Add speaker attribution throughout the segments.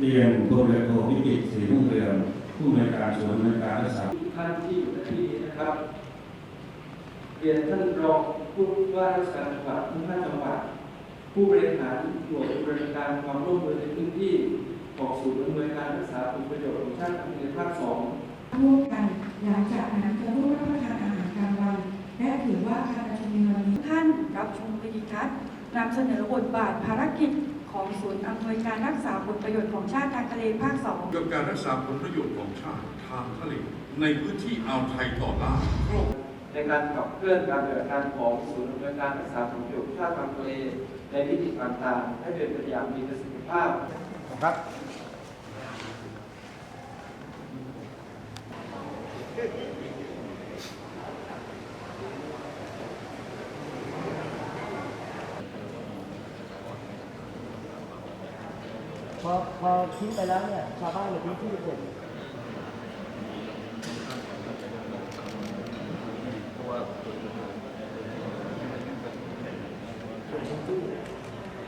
Speaker 1: เรียนพลเรือโทวิจิตรศรีรุ่งเรืองผู้อำนวยการศูนย์อำนวยการรักษา
Speaker 2: ทุกท่านที่อยู่ในที่นี้นะครับ เรียนท่านรองผู้ว่าราชการจังหวัดผู้ว่าจังหวัด ผู้บริหารหน่วยบริการความร่วมมือในพื้นที่ของศูนย์อำนวยการรักษาผลประโยชน์ของชาติในภาคสอง
Speaker 3: ร่วมกันหลังจากนั้นจะร่วมรับประทานอาหารกลางวันและถือว่าการประชุมในวันนี้
Speaker 4: ท่านรับชมวิดีทัศน์นำเสนอบทบาทภารกิจของศูนย์อำนวยการรักษาผลประโยชน์ของชาติทางทะเลภาคสอง
Speaker 5: กับการรักษาผลประโยชน์ของชาติทางทะเลในพื้นที่อ่าวไทยต่อล่าครบ
Speaker 2: ในการขับเคลื่อนการปฏิบัติการของศูนย์อำนวยการรักษาผลประโยชน์ชาติทางทะเลในมิติต่างๆให้เป็นไปอย่างมีประสิทธิภาพ
Speaker 1: ครับ
Speaker 6: อพอทิ้งไปแล้วเนี่ยชาวบ้านในพื้นที่เกิด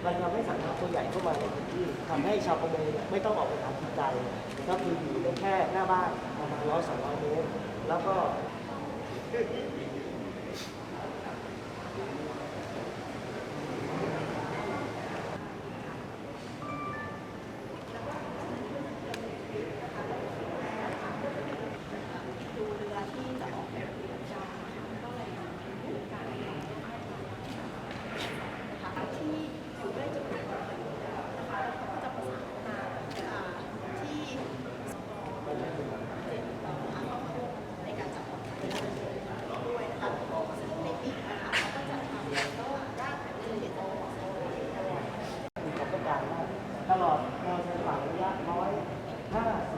Speaker 6: มันทำให้สัตว์น้ำตัวใหญ่เข้ามาในพื้นที่ทำให้ชาวประมงเนี่ยไม่ต้องออกไปหากินไกลก็คืออยู่ได้แค่หน้าบ้านประมาณร้อยสองร้อยเมตรแล้วก็
Speaker 7: ตลอดเราจะฝั่งระยะน้อ
Speaker 6: ย150